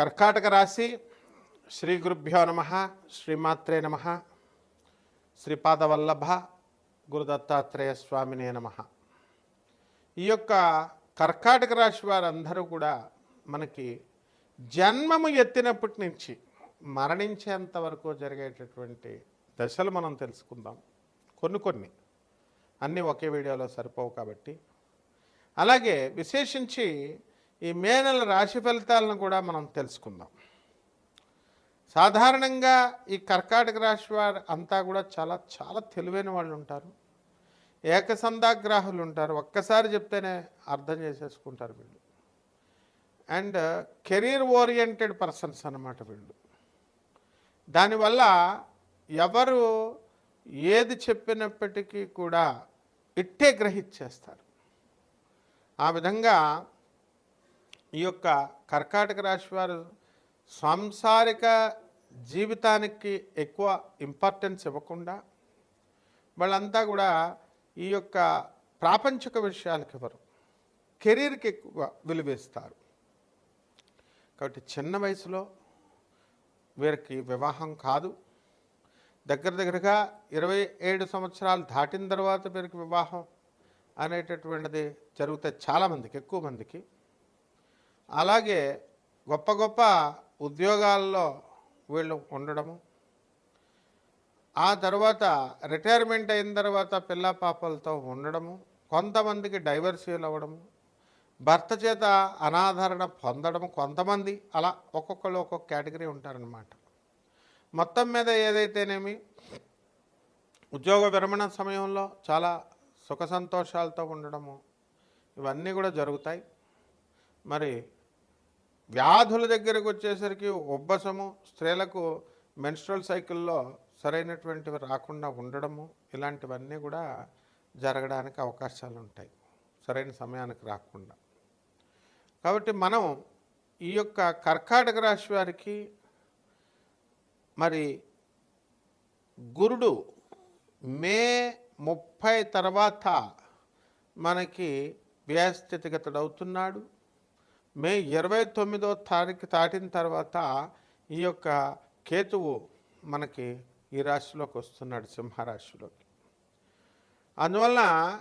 కర్కాటక రాశి శ్రీ గురుభ్యో నమ శ్రీమాత్రే నమ శ్రీపాదవల్లభ గురుదత్తాత్రేయ స్వామినే నమ. ఈ యొక్క కర్కాటక రాశి వారందరూ కూడా మనకి జన్మము ఎత్తినప్పటి నుంచి మరణించేంత వరకు జరిగేటటువంటి దశలు మనం తెలుసుకుందాం. కొన్ని కొన్ని. అన్నీ ఒకే వీడియోలో సరిపోవు కాబట్టి. అలాగే విశేషించి ఈ మే నెల రాశి ఫలితాలను కూడా మనం తెలుసుకుందాం. సాధారణంగా ఈ కర్కాటక రాశి వారు అంతా కూడా చాలా చాలా తెలివైన వాళ్ళు ఉంటారు. ఏకసంధాగ్రాహులు ఉంటారు. ఒక్కసారి చెప్తేనే అర్థం చేసేసుకుంటారు వీళ్ళు. అండ్ కెరీర్ ఓరియంటెడ్ పర్సన్స్ అన్నమాట వీళ్ళు. దానివల్ల ఎవరు ఏది చెప్పినప్పటికీ కూడా ఇట్టే గ్రహించేస్తారు. ఆ విధంగా ఈ యొక్క కర్కాటక రాశి వారు సాంసారిక జీవితానికి ఎక్కువ ఇంపార్టెన్స్ ఇవ్వకుండా వాళ్ళంతా కూడా ఈ యొక్క ప్రాపంచిక విషయాలకు ఇవ్వరు కెరీర్కి ఎక్కువ విలువిస్తారు కాబట్టి చిన్న వయసులో వీరికి వివాహం కాదు. దగ్గర దగ్గరగా ఇరవై ఏడు సంవత్సరాలు దాటిన తర్వాత వీరికి వివాహం అనేటటువంటిది జరుగుతాయి చాలామందికి ఎక్కువ మందికి. అలాగే గొప్ప గొప్ప ఉద్యోగాల్లో వీళ్ళు ఉండడము. ఆ తర్వాత రిటైర్మెంట్ అయిన తర్వాత పిల్ల పాపలతో ఉండడము. కొంతమందికి డైవర్సీలు అవ్వడము. భర్త చేత అనాదరణ పొందడము. కొంతమంది అలా ఒక్కొక్కరు ఒక్కొక్క కేటగిరీ ఉంటారనమాట మొత్తం మీద ఏదైతేనేమి ఉద్యోగ విరమణ సమయంలో చాలా సుఖ సంతోషాలతో ఉండడము. ఇవన్నీ కూడా జరుగుతాయి. మరి వ్యాధుల దగ్గరకు వచ్చేసరికి ఉబ్బసము స్త్రీలకు మెన్స్ట్రల్ సైకిల్లో సరైనటువంటివి రాకుండా ఉండడము ఇలాంటివన్నీ కూడా జరగడానికి అవకాశాలు ఉంటాయి. సరైన సమయానికి రాకుండా. కాబట్టి మనం ఈ యొక్క కర్కాటక రాశి వారికి మరి గురుడు మే ముప్పై తర్వాత మనకి వ్యయస్థితిగతుడవుతున్నాడు. మే ఇరవై తొమ్మిదో తారీఖు దాటిన తర్వాత ఈ యొక్క కేతువు మనకి ఈ రాశిలోకి వస్తున్నాడు సింహరాశిలోకి. అందువలన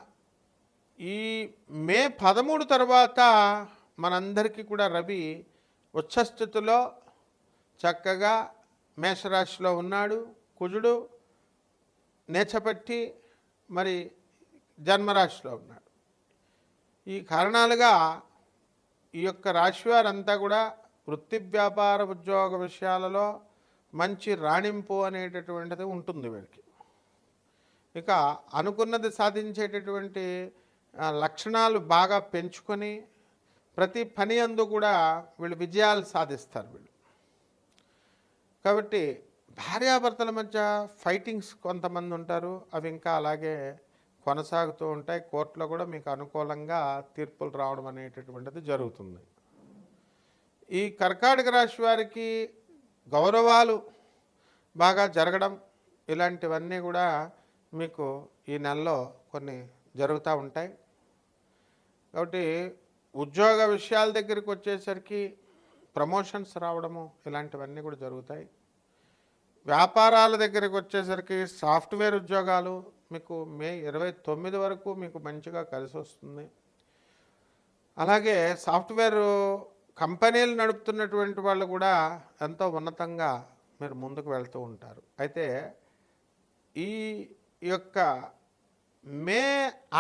ఈ మే పదమూడు తర్వాత మనందరికీ కూడా రవి ఉచ్చస్థితిలో చక్కగా మేషరాశిలో ఉన్నాడు. కుజుడు నేచపట్టి మరి జన్మరాశిలో ఉన్నాడు. ఈ కారణాలుగా ఈ యొక్క రాశి వారంతా కూడా వృత్తి వ్యాపార ఉద్యోగ విషయాలలో మంచి రాణింపు అనేటటువంటిది ఉంటుంది వీళ్ళకి. ఇక అనుకున్నది సాధించేటటువంటి లక్షణాలు బాగా పెంచుకొని ప్రతి పని అందు కూడా వీళ్ళు విజయాలు సాధిస్తారు వీళ్ళు. కాబట్టి భార్యాభర్తల మధ్య ఫైటింగ్స్ కొంతమంది ఉంటారు అవి ఇంకా అలాగే కొనసాగుతూ ఉంటాయి. కోర్టులో కూడా మీకు అనుకూలంగా తీర్పులు రావడం అనేటటువంటిది జరుగుతుంది. ఈ కర్కాటక రాశి వారికి గౌరవాలు బాగా జరగడం ఇలాంటివన్నీ కూడా మీకు ఈ నెలలో కొన్ని జరుగుతూ ఉంటాయి. కాబట్టి ఉద్యోగ విషయాల దగ్గరికి వచ్చేసరికి ప్రమోషన్స్ రావడము ఇలాంటివన్నీ కూడా జరుగుతాయి. వ్యాపారాల దగ్గరికి వచ్చేసరికి సాఫ్ట్వేర్ ఉద్యోగాలు మీకు మే ఇరవై తొమ్మిది వరకు మీకు మంచిగా కలిసి వస్తుంది. అలాగే సాఫ్ట్వేర్ కంపెనీలు నడుపుతున్నటువంటి వాళ్ళు కూడా ఎంతో ఉన్నతంగా మీరు ముందుకు వెళ్తూ ఉంటారు. అయితే ఈ యొక్క మే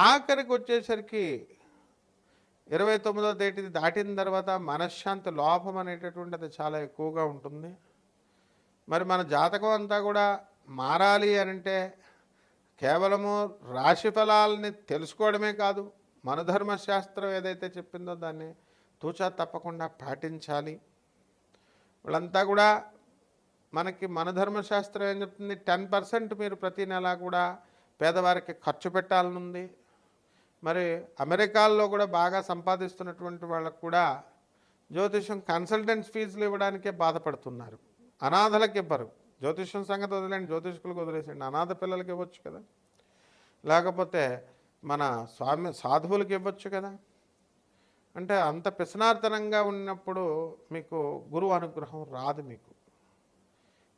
ఆఖరికి వచ్చేసరికి ఇరవై తొమ్మిదో తేదీ దాటిన తర్వాత మనశ్శాంతి లోపం అనేటటువంటిది చాలా ఎక్కువగా ఉంటుంది. మరి మన జాతకం అంతా కూడా మారాలి అని అంటే కేవలము రాశిఫలాలని తెలుసుకోవడమే కాదు మనధర్మ శాస్త్రం ఏదైతే చెప్పిందో దాన్ని తూచా తప్పకుండా పాటించాలి. వాళ్ళంతా కూడా మనకి మన ధర్మశాస్త్రం ఏం చెప్తుంది టెన్ పర్సెంట్ మీరు ప్రతి నెల కూడా పేదవారికి ఖర్చు పెట్టాలనుంది. మరి అమెరికాల్లో కూడా బాగా సంపాదిస్తున్నటువంటి వాళ్ళకు కూడా జ్యోతిషం కన్సల్టెంట్స్ ఫీజులు ఇవ్వడానికే బాధపడుతున్నారు. అనాథలకు ఇవ్వరు. జ్యోతిష్యం సంగతి వదిలేండి జ్యోతిష్కులకు వదిలేసేయండి. అనాథ పిల్లలకి ఇవ్వచ్చు కదా. లేకపోతే మన స్వామి సాధువులకి ఇవ్వచ్చు కదా. అంటే అంత పిసనార్థనంగా ఉన్నప్పుడు మీకు గురువు అనుగ్రహం రాదు మీకు.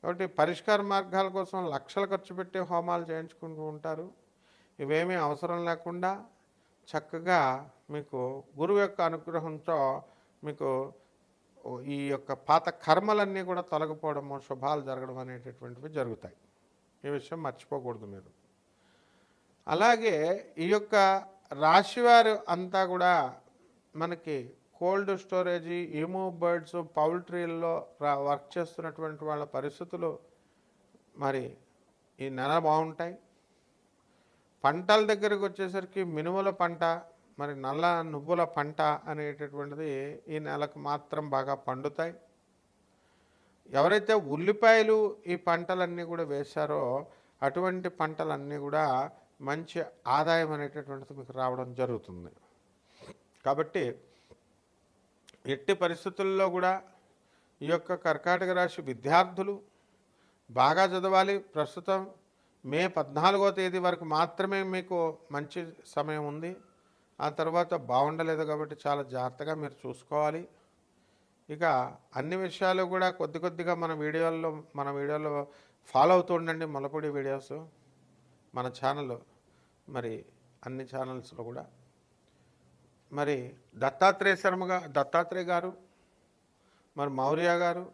కాబట్టి పరిష్కార మార్గాల కోసం లక్షలు ఖర్చు పెట్టి హోమాలు చేయించుకుంటూ ఉంటారు. ఇవేమీ అవసరం లేకుండా చక్కగా మీకు గురువు యొక్క అనుగ్రహంతో మీకు ఈ యొక్క పాత కర్మలన్నీ కూడా తొలగిపోవడము శుభాలు జరగడం అనేటటువంటివి జరుగుతాయి. ఈ విషయం మర్చిపోకూడదు మీరు. అలాగే ఈ యొక్క రాశివారు అంతా కూడా మనకి కోల్డ్ స్టోరేజీ ఈమో బర్డ్స్ పౌల్ట్రీల్లో వర్క్ చేస్తున్నటువంటి వాళ్ళ పరిస్థితులు మరి ఈ నెల బాగుంటాయి. పంటల దగ్గరకు వచ్చేసరికి మినుముల పంట మరి నల్ల నువ్వుల పంట అనేటటువంటిది ఈ నెలకు మాత్రం బాగా పండుతాయి. ఎవరైతే ఉల్లిపాయలు ఈ పంటలన్నీ కూడా వేశారో అటువంటి పంటలన్నీ కూడా మంచి ఆదాయం అనేటటువంటిది మీకు రావడం జరుగుతుంది. కాబట్టి ఎట్టి పరిస్థితుల్లో కూడా ఈ యొక్క కర్కాటక రాశి విద్యార్థులు బాగా చదవాలి. ప్రస్తుతం మే పద్నాలుగో తేదీ వరకు మాత్రమే మీకు మంచి సమయం ఉంది. ఆ తర్వాత బాగుండలేదు కాబట్టి చాలా జాగ్రత్తగా మీరు చూసుకోవాలి. ఇక అన్ని విషయాలు కూడా కొద్ది కొద్దిగా మన వీడియోల్లో మన వీడియోలో ఫాలో అవుతూ ఉండండి మొలపొడి వీడియోస్ మన ఛానల్ మరి అన్ని ఛానల్స్లో కూడా. మరి దత్తాత్రేయ శర్మగా దత్తాత్రేయ గారు మరి మౌర్య గారు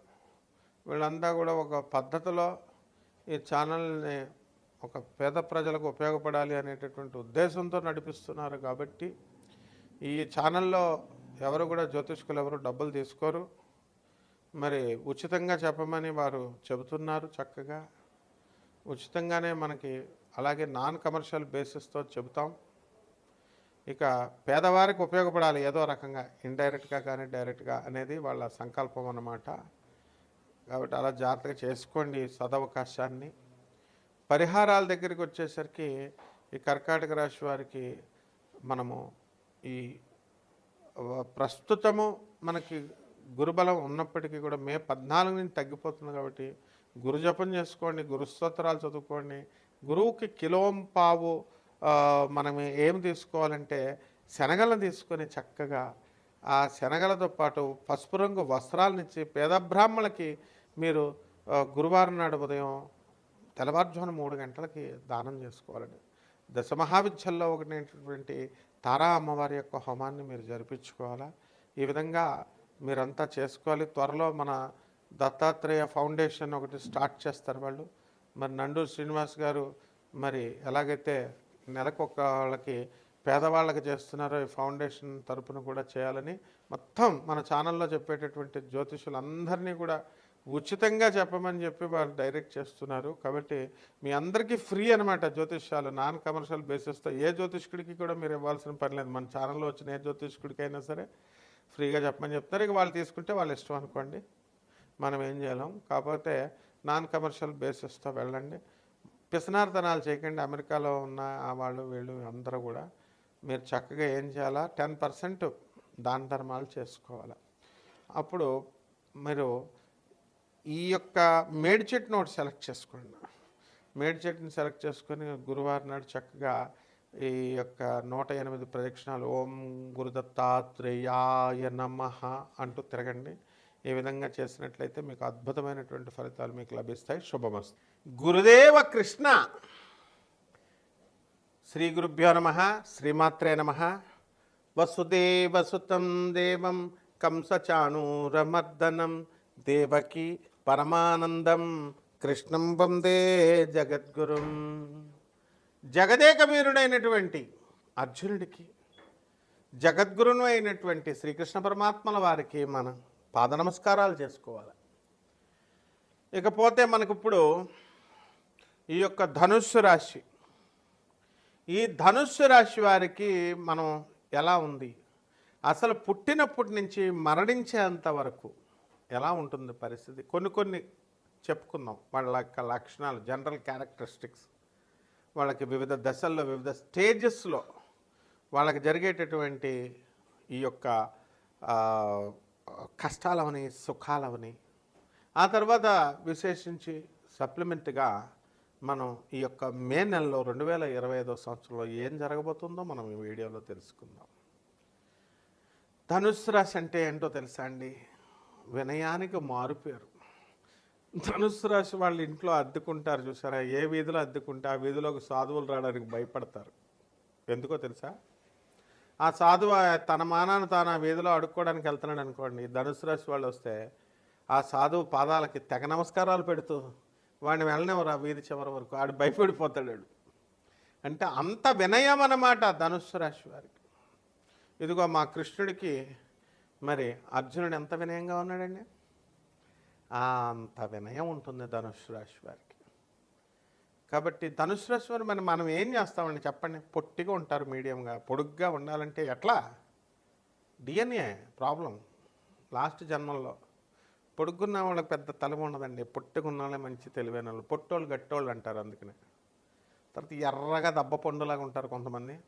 వీళ్ళంతా కూడా ఒక పద్ధతిలో ఈ ఛానల్ని ఒక పేద ప్రజలకు ఉపయోగపడాలి అనేటటువంటి ఉద్దేశంతో నడిపిస్తున్నారు కాబట్టి ఈ ఛానల్లో ఎవరు కూడా జ్యోతిష్కులు ఎవరు డబ్బులు తీసుకోరు. మరి ఉచితంగా చెప్పమని వారు చెబుతున్నారు చక్కగా. ఉచితంగానే మనకి అలాగే నాన్ కమర్షియల్ బేసిస్తో చెబుతాం. ఇక పేదవారికి ఉపయోగపడాలి ఏదో రకంగా ఇండైరెక్ట్గా కానీ డైరెక్ట్గా అనేది వాళ్ళ సంకల్పం అన్నమాట. కాబట్టి అలా జాగ్రత్తగా చేసుకోండి సదవకాశాన్ని. పరిహారాల దగ్గరికి వచ్చేసరికి ఈ కర్కాటక రాశి వారికి మనము ఈ ప్రస్తుతము మనకి గురుబలం ఉన్నప్పటికీ కూడా మే పద్నాలుగు నుంచి తగ్గిపోతుంది కాబట్టి గురు జపం చేసుకోండి గురుస్తోత్రాలు చదువుకోండి. గురువుకి కిలోం పావు మనం ఏం తీసుకోవాలంటే శనగలను తీసుకొని చక్కగా ఆ శనగలతో పాటు పసుపు రంగు వస్త్రాలనిచ్చి పేద బ్రాహ్మణులకి మీరు గురువారం నాడు ఉదయం తెల్లవారుజామున మూడు గంటలకి దానం చేసుకోవాలండి. దశ మహావిద్యల్లో ఒకటైనటువంటి తారా అమ్మవారి యొక్క హోమాన్ని మీరు జరిపించుకోవాలా? ఈ విధంగా మీరంతా చేసుకోవాలి. త్వరలో మన దత్తాత్రేయ ఫౌండేషన్ ఒకటి స్టార్ట్ చేస్తారు వాళ్ళు. మరి నండూరు శ్రీనివాస్ గారు మరి ఎలాగైతే నెలకు వాళ్ళకి పేదవాళ్ళకి చేస్తున్నారో ఈ ఫౌండేషన్ తరపున కూడా చేయాలని మొత్తం మన ఛానల్లో చెప్పేటటువంటి జ్యోతిషులందరినీ కూడా ఉచితంగా చెప్పమని చెప్పి వాళ్ళు డైరెక్ట్ చేస్తున్నారు. కాబట్టి మీ అందరికీ ఫ్రీ అనమాట జ్యోతిష్యాలు. నాన్ కమర్షియల్ బేసిస్తో ఏ జ్యోతిష్కుడికి కూడా మీరు ఇవ్వాల్సిన పని లేదు. మన ఛానల్లో వచ్చిన ఏ జ్యోతిష్కుడికైనా సరే ఫ్రీగా చెప్పమని చెప్తారు ఇక వాళ్ళు తీసుకుంటే వాళ్ళు ఇష్టం అనుకోండి. మనం ఏం చేయలేం. కాకపోతే నాన్ కమర్షియల్ బేసిస్తో వెళ్ళండి. పిసనార్థనాలు చేయకండి. అమెరికాలో ఉన్న ఆ వాళ్ళు వీళ్ళు అందరూ కూడా మీరు చక్కగా ఏం చేయాలా? టెన్ పర్సెంట్ దాన ధర్మాలు చేసుకోవాలి? అప్పుడు మీరు ఈ యొక్క మేడి చెట్టును ఒకటి సెలెక్ట్ చేసుకోండి. మేడి సెలెక్ట్ చేసుకొని గురువారం నాడు చక్కగా ఈ యొక్క నూట ఎనిమిది ప్రదక్షిణాలు ఓం గురుదత్తాత్రేయాయ నమ అంటూ తిరగండి. ఈ విధంగా చేసినట్లయితే మీకు అద్భుతమైనటువంటి ఫలితాలు మీకు లభిస్తాయి. శుభమస్తు. గురుదేవ కృష్ణ. శ్రీ గురుభ్యో నమ. శ్రీమాత్రే నమ. వసుదేవసుతం దేవం కంసచాణూరమర్దనం దేవకి పరమానందం కృష్ణం వందే జగద్గురుం. జగదేకవీరుడైనటువంటి అర్జునుడికి జగద్గురును అయినటువంటి శ్రీకృష్ణ పరమాత్మల వారికి మనం పాద నమస్కారాలు చేసుకోవాలి. ఇకపోతే మనకిప్పుడు ఈ యొక్క ధనుస్సు రాశి. ఈ ధనుస్సు రాశి వారికి మనం ఎలా ఉంది? అసలు పుట్టినప్పటి నుంచి మరణించేంత వరకు ఎలా ఉంటుంది పరిస్థితి? కొన్ని కొన్ని చెప్పుకుందాం. వాళ్ళ యొక్క లక్షణాలు జనరల్ క్యారెక్టరిస్టిక్స్. వాళ్ళకి వివిధ దశల్లో వివిధ స్టేజెస్లో వాళ్ళకి జరిగేటటువంటి ఈ యొక్క కష్టాలవని సుఖాలవని ఆ తర్వాత విశేషించి సప్లిమెంట్గా మనం ఈ యొక్క మే నెలలో రెండు వేల ఇరవై ఐదో సంవత్సరంలో ఏం జరగబోతుందో మనం ఈ వీడియోలో తెలుసుకుందాం. ధనుసు రాశి అంటే ఏంటో తెలుసా అండి? వినయానికి మారుపేరు. ధనుసు రాశి వాళ్ళ ఇంట్లో అద్దెకుంటారు చూసారా? ఏ వీధిలో అద్దెకుంటే ఆ వీధిలోకి సాధువులు రావడానికి భయపడతారు. ఎందుకో తెలుసా? ఆ సాధువు తన మానాన్ని తాను ఆ వీధిలో అడుక్కోవడానికి వెళ్తున్నాడు అనుకోండి ధనుసు రాశి వాళ్ళు వస్తే ఆ సాధువు పాదాలకి తెగ నమస్కారాలు పెడుతూ వాడిని వెళ్ళనివ్వరు ఆ వీధి చివరి వరకు? ఆడు భయపడిపోతాడు అంటే అంత వినయం అన్నమాట ధనుస్సు రాశి వారికి. ఇదిగో మా కృష్ణుడికి మరి అర్జునుడు ఎంత వినయంగా ఉన్నాడండి? అంత వినయం ఉంటుంది ధనుస్సు రాశి వారికి. కాబట్టి ధనుస్సు రాశి వారు మరి మనం ఏం చేస్తామండి చెప్పండి? పొట్టిగా ఉంటారు మీడియంగా పొడుగ్గా ఉండాలంటే ఎట్లా? DNA problem. లాస్ట్ జన్మల్లో పొడుగున్న వాళ్ళకి పెద్ద తల ఉండదండి. పొట్టుగా ఉన్న వాళ్ళే మంచి తెలివైన వాళ్ళు. పొట్టోళ్ళు గట్టోళ్ళు అంటారు అందుకనే. తర్వాత ఎర్రగా దెబ్బ పండులాగా ఉంటారు కొంతమంది.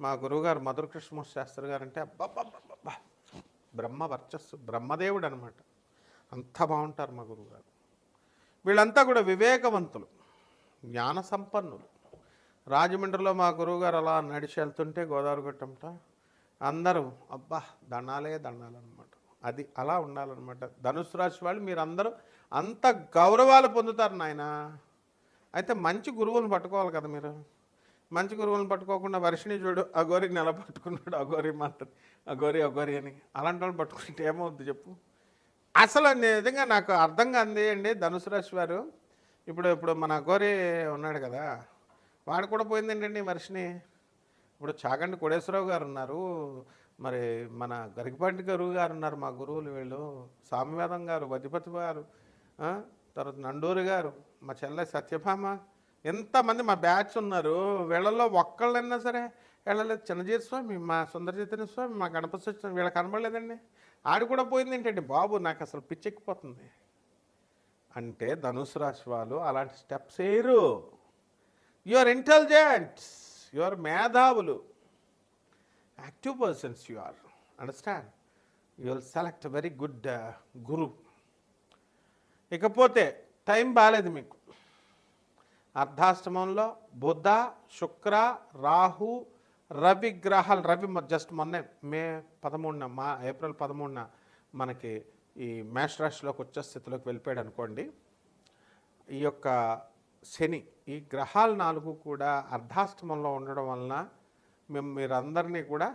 మా గురువుగారు మధుర కృష్ణమూర్తి శాస్త్రి గారు అంటే అబ్బా బ్రహ్మ వర్చస్సు బ్రహ్మదేవుడు అనమాట అంత బాగుంటారు మా గురువుగారు. వీళ్ళంతా కూడా వివేకవంతులు జ్ఞాన సంపన్నులు రాజమండ్రిలో మా గురువుగారు అలా నడిచి వెళ్తుంటే గోదావరి గట్టంట అందరూ అబ్బా దండాలే దండాలన్నమాట. అది అలా ఉండాలన్నమాట. ధనుసు రాశి వాళ్ళు మీరందరూ అంత గౌరవాలు పొందుతారు నాయన. అయితే మంచి గురువులను పట్టుకోవాలి కదా మీరు. మంచి గురువులను పట్టుకోకుండా వర్షిణి చూడు అగోరికి నిలబట్టుకున్నాడు అగోరి మాత్రం అగోరి అగోరి అని. అలాంటి వాళ్ళు పట్టుకుంటే ఏమవుద్ది చెప్పు? అసలు నిజంగా నాకు అర్థం కాంది అండి ధనుసు రాశి వారు. ఇప్పుడు ఇప్పుడు మన అగోరి ఉన్నాడు కదా వాడు కూడా పోయిందేంటండి వర్షిణి? ఇప్పుడు చాగండి కోడేశ్వరరావు గారు ఉన్నారు. మరి మన గరికపాటి గురువు గారు ఉన్నారు మా గురువులు వీళ్ళు. సామ్యవేదం గారు వధిపతి గారు తర్వాత నండూరు గారు మా చెల్లె సత్యభామ ఎంతమంది మా బ్యాచ్ ఉన్నారు వీళ్ళలో ఒక్కళ్ళైనా సరే వెళ్ళలేదు. చిన్నజీత స్వామి మా సుందర చైతన్య స్వామి మా గణపతి స్వామి వీళ్ళ కనబడలేదండి. ఆడు కూడా పోయింది ఏంటండి బాబు నాకు అసలు పిచ్చెక్కిపోతుంది. అంటే ధనుసు రాశి వాళ్ళు అలాంటి స్టెప్స్ వేయరు. You are intelligents you are మేధావులు. Active persons you are understand you will select very good గురు ఇకపోతే టైం బాగాలేదు మీకు. అర్ధాష్టమంలో బుధ శుక్ర రాహు రవి గ్రహాలు. రవి జస్ట్ మొన్నే మే పదమూడున మా ఏప్రిల్ పదమూడున మనకి ఈ మేష రాశిలోకి వచ్చే స్థితిలోకి వెళ్ళిపోయాడు అనుకోండి. ఈ యొక్క శని ఈ గ్రహాలు నాలుగు కూడా అర్ధాష్టమంలో ఉండడం వలన మేము మీరందరినీ కూడా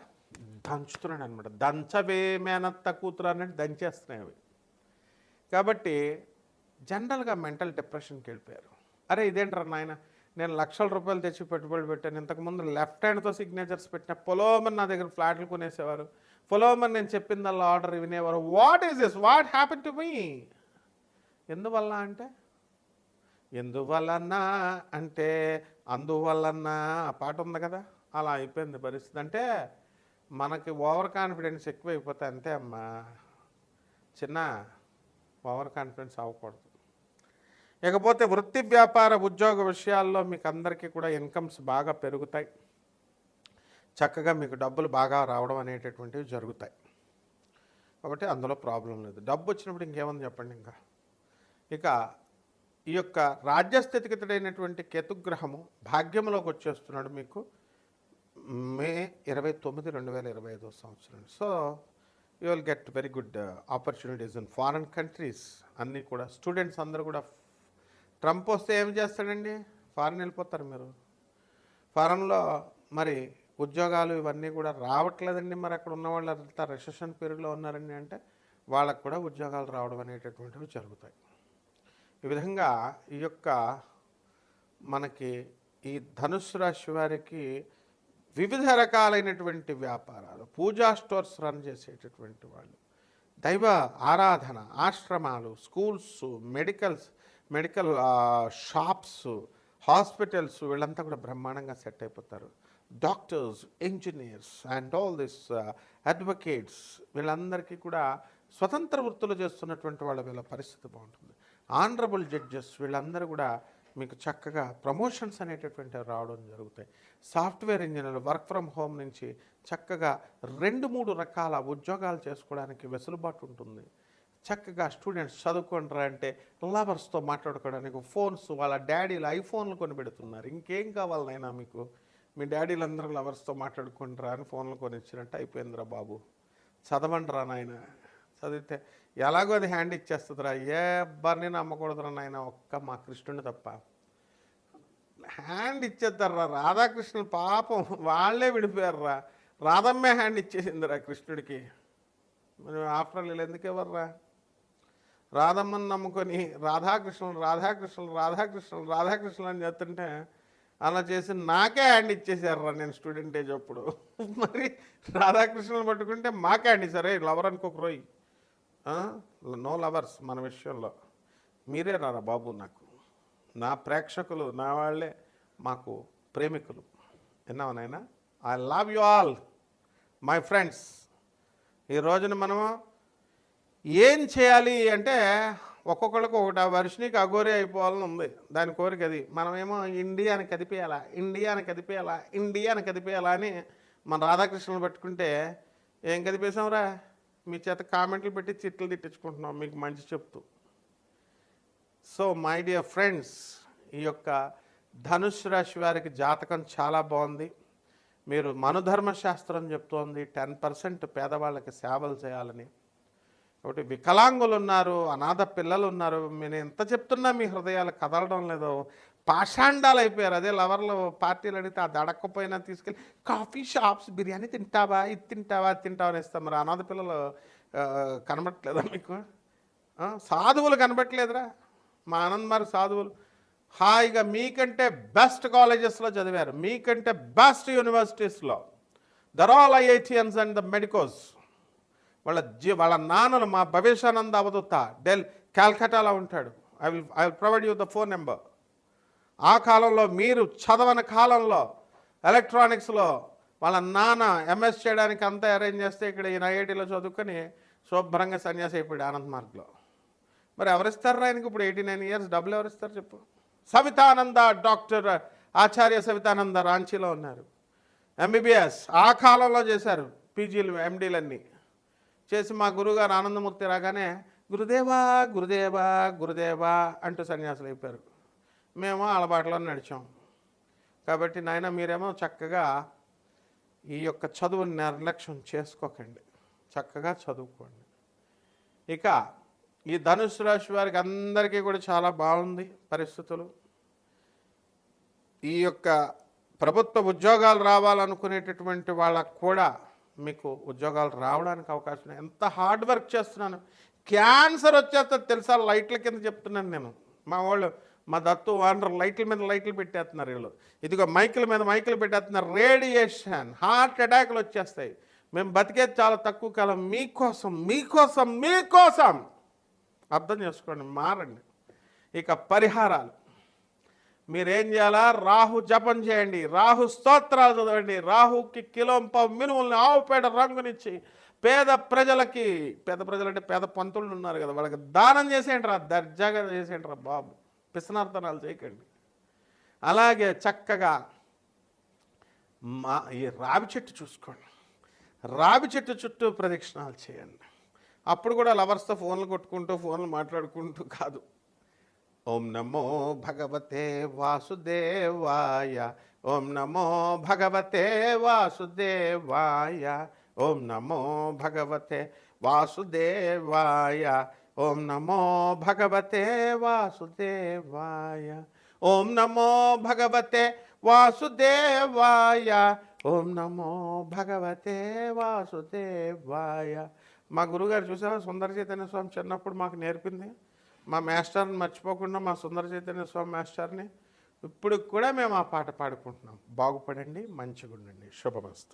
దంచుతున్నాడు అనమాట దంచవే మేనత్త కూతురు అన్నట్టు దంచేస్తున్నాయి కాబట్టి జనరల్గా మెంటల్ డిప్రెషన్కి వెళ్ళిపోయారు. అరే ఇదేంట్రా నాయన? నేను లక్షల రూపాయలు తెచ్చి పెట్టుబడి పెట్టాను. ఇంతకుముందు లెఫ్ట్ హ్యాండ్తో సిగ్నేచర్స్ పెట్టిన పొలోమన్ నా దగ్గర ఫ్లాట్లు కొనేసేవారు. పొలోమన్ నేను చెప్పిందల్లా ఆర్డర్ వినేవారు. What is this what happen to me ఎందువల్ల అంటే? ఎందువలన అంటే అందువలన ఆ పాట ఉంది కదా? అలా అయిపోయింది పరిస్థితి. అంటే మనకి ఓవర్ కాన్ఫిడెన్స్ ఎక్కువైపోతే అంతే అమ్మా. చిన్న ఓవర్ కాన్ఫిడెన్స్ అవ్వకూడదు. ఇకపోతే వృత్తి వ్యాపార ఉద్యోగ విషయాల్లో మీకు అందరికీ కూడా ఇన్కమ్స్ బాగా పెరుగుతాయి. చక్కగా మీకు డబ్బులు బాగా రావడం అనేటటువంటివి జరుగుతాయి. కాబట్టి అందులో ప్రాబ్లం లేదు. డబ్బు వచ్చినప్పుడు ఇంకేముంది చెప్పండి ఇంకా? ఇక ఈ యొక్క రాజ్యస్థితికితుడైనటువంటి కేతుగ్రహము భాగ్యంలోకి వచ్చేస్తున్నాడు మీకు మే ఇరవై తొమ్మిది రెండు వేల ఇరవై ఐదో సంవత్సరం. So you will get very good opportunities in foreign countries అన్నీ కూడా స్టూడెంట్స్ అందరూ కూడా ట్రంప్ వస్తే ఏం చేస్తాడండి? ఫారెన్ వెళ్ళిపోతారు మీరు. ఫారెన్లో మరి ఉద్యోగాలు ఇవన్నీ కూడా రావట్లేదండి మరి అక్కడ ఉన్న వాళ్ళు అంతా రిసెషన్ పీరియడ్లో ఉన్నారండి అంటే వాళ్ళకు కూడా ఉద్యోగాలు రావడం అనేటటువంటివి జరుగుతాయి. ఈ విధంగా ఈ యొక్క మనకి ఈ ధనుసు రాశి వారికి వివిధ రకాలైనటువంటి వ్యాపారాలు పూజా స్టోర్స్ రన్ చేసేటటువంటి వాళ్ళు దైవ ఆరాధన ఆశ్రమాలు schools medicals medical shops hospitals వీళ్ళంతా కూడా బ్రహ్మాండంగా సెట్ అయిపోతారు. Doctors engineers and all this advocates వీళ్ళందరికీ కూడా స్వతంత్ర వృత్తులు చేస్తున్నటువంటి వాళ్ళ వీళ్ళ పరిస్థితి బాగుంటుంది. ఆనరబుల్ జడ్జెస్ వీళ్ళందరూ కూడా మీకు చక్కగా ప్రమోషన్స్ అనేటటువంటివి రావడం జరుగుతాయి. సాఫ్ట్వేర్ ఇంజనీర్లు వర్క్ ఫ్రమ్ హోమ్ నుంచి చక్కగా రెండు మూడు రకాల ఉద్యోగాలు చేసుకోవడానికి వెసులుబాటు ఉంటుంది. చక్కగా స్టూడెంట్స్ చదువుకుంటారా అంటే లవర్స్తో మాట్లాడుకోవడానికి ఫోన్స్ వాళ్ళ డాడీలు ఐఫోన్లు కొని పెడుతున్నారు ఇంకేం కావాలనైనా మీకు? మీ డాడీలు అందరూ లవర్స్తో మాట్లాడుకుంటారా అని ఫోన్లు కొనిచ్చినట్టు అయిపోయిందిరా బాబు. చదవండిరా నాయన. చదివితే ఎలాగో అది హ్యాండ్ ఇచ్చేస్తుందిరా. ఏ అబ్బారిని నమ్మకూడదురా నాయన ఒక్క మా కృష్ణుని తప్ప. హ్యాండ్ ఇచ్చేస్తారా రాధాకృష్ణులు పాపం వాళ్ళే విడిపోయారురా. రాధమ్మే హ్యాండ్ ఇచ్చేసిందిరా కృష్ణుడికి. మరి ఆఫ్టర్ ఆల్ ఎందుకు ఇవ్వర్రా? రాధమ్మని నమ్ముకొని రాధాకృష్ణులు రాధాకృష్ణులు రాధాకృష్ణులు రాధాకృష్ణులు అని చెప్తుంటే అలా చేసి నాకే హ్యాండ్ ఇచ్చేసారు నేను స్టూడెంట్ ఏజ్ అప్పుడు. మరి రాధాకృష్ణులు పట్టుకుంటే మాకే హ్యాండ్ ఇచ్చారే. లవర్ అనుకోక రోయ్. నో లవర్స్ మన విషయంలో. మీరే రారా బాబు నాకు. నా ప్రేక్షకులు నా వాళ్ళే మాకు ప్రేమికులు. విన్నావా I love you all my friends ఈ రోజున మనము ఏం చేయాలి అంటే ఒక్కొక్కరికి ఒకటి ఆ వర్షనికి అఘోరి అయిపోవాలని ఉంది. దాని కోరిక అది. మనమేమో ఇండియాని కదిపేయాలా ఇండియాని కదిపేయాలా ఇండియాని కదిపేయాలా అని మన రాధాకృష్ణులు పట్టుకుంటే ఏం కదిపేశాంరా? మీ చేత కామెంట్లు పెట్టి చిట్లు తిట్టించుకుంటున్నాం మీకు మంచి చెప్తూ. సో మై డియర్ ఫ్రెండ్స్ ఈ యొక్క ధనుష్ రాశి వారికి జాతకం చాలా బాగుంది. మీరు మనుధర్మ శాస్త్రం చెప్తోంది టెన్ పర్సెంట్ పేదవాళ్ళకి సేవలు చేయాలని. ఒకటి వికలాంగులు ఉన్నారు అనాథ పిల్లలు ఉన్నారు నేను ఎంత చెప్తున్నా మీ హృదయాలు కదలడం లేదు. పాషాండాలు అయిపోయారు. అదే లవర్లు పార్టీలు అడిగితే అది అడగకపోయినా తీసుకెళ్ళి కాఫీ షాప్స్ బిర్యానీ తింటావా? ఇది తింటావా? అది తింటావా? అని ఇస్తాం. మరి అనాథ పిల్లలు కనబట్టలేదా కనబడట్లేదా మీకు? సాధువులు కనబట్టలేదురా మా ఆనంద్ మరి సాధువులు. హాయిగా మీకంటే బెస్ట్ కాలేజెస్లో చదివారు. మీకంటే best యూనివర్సిటీస్లో. There all IITians and the medicos. వాళ్ళ జీ వాళ్ళ నాన్నలు మా భవేశానంద అవధూత డెల్ క్యాల్కటాలో ఉంటాడు. I will I will provide you the phone number ఆ కాలంలో మీరు చదవని కాలంలో ఎలక్ట్రానిక్స్లో వాళ్ళ నాన్న ఎంఎస్ చేయడానికి అంతా అరేంజ్ చేస్తే ఇక్కడ ఈయన ఐఐటీలో చదువుకొని శుభ్రంగా సన్యాసి అయిపోయాడు ఆనంద్ మార్గ్లో. మరి ఎవరిస్తారు ఆయనకి ఇప్పుడు ఎయిటీ నైన్ ఇయర్స్ డబ్బులు ఎవరిస్తారు చెప్పు? సవితానంద డాక్టర్ ఆచార్య సవితానంద రాంచీలో ఉన్నారు. ఎంబీబీఎస్ ఆ కాలంలో చేశారు. పీజీలు ఎండీలన్నీ చేసి మా గురువుగారు ఆనందమూర్తి రాగానే గురుదేవా గురుదేవా గురుదేవా అంటూ సన్యాసులు అయిపోయారు. మేము అలవాట్లో నడిచాం. కాబట్టి నాయన మీరేమో చక్కగా ఈ యొక్క చదువుని నిర్లక్ష్యం చేసుకోకండి. చక్కగా చదువుకోండి. ఇక ఈ ధనుసు రాశి వారికి అందరికీ కూడా చాలా బాగుంది పరిస్థితులు. ఈ యొక్క ప్రభుత్వ ఉద్యోగాలు రావాలనుకునేటటువంటి వాళ్ళకు కూడా మీకు ఉద్యోగాలు రావడానికి అవకాశం ఎంత హార్డ్ వర్క్ చేస్తున్నాను. క్యాన్సర్ వచ్చేస్తుంది తెలుసా? లైట్ల కింద చెప్తున్నాను నేను. మా వాళ్ళు మా దత్తు వానర్ లైట్ల మీద లైట్లు పెట్టేస్తున్నారు వీళ్ళు. ఇదిగో మైకుల మీద మైకులు పెట్టేస్తున్నారు. రేడియేషన్ హార్ట్ అటాక్లు వచ్చేస్తాయి. మేము బతికేది చాలా తక్కువ కాలం. మీకోసం మీకోసం మీకోసం! అర్థం చేసుకోండి మారండి. ఇక పరిహారాలు. మీరేం చేయాలా? రాహు జపం చేయండి. రాహు స్తోత్రాలు చదవండి. రాహుకి కిలోంప మినుముల్ని ఆవుపేట రంగునిచ్చి పేద ప్రజలకి పేద ప్రజలు అంటే పేద పంతులు ఉన్నారు కదా వాళ్ళకి దానం చేసేయండి రా దర్జాగా చేసేయండి రా బాబు. పిసనార్థనాలు చేయకండి. అలాగే చక్కగా మా ఈ రావి చెట్టు చూసుకోండి. రావి చెట్టు చుట్టూ ప్రదక్షిణాలు చేయండి. అప్పుడు కూడా లవర్స్తో ఫోన్లు కొట్టుకుంటూ ఫోన్లు మాట్లాడుకుంటూ కాదు. ఓం నమో భగవతే వాసుదేవాయ ఓం నమో భగవతే వాసుదేవాయ ఓం నమో భగవతే వాసుదేవాయ ఓం నమో భగవతే వాసుదేవాయ ఓం నమో భగవతే వాసుదేవాయ ఓం నమో భగవతే వాసుదేవాయ. మా గురుగారు చూసారా సుందర చైతన్య స్వామి చిన్నప్పుడు మాకు నేర్పింది. మా మాస్టర్ని మర్చిపోకుండా మా సుందర చైతన్య స్వామి మాస్టర్ని ఇప్పుడు కూడా మేము ఆ పాట పాడుకుంటున్నాం. బాగుపడండి మంచిగా ఉండండి శుభమస్తు.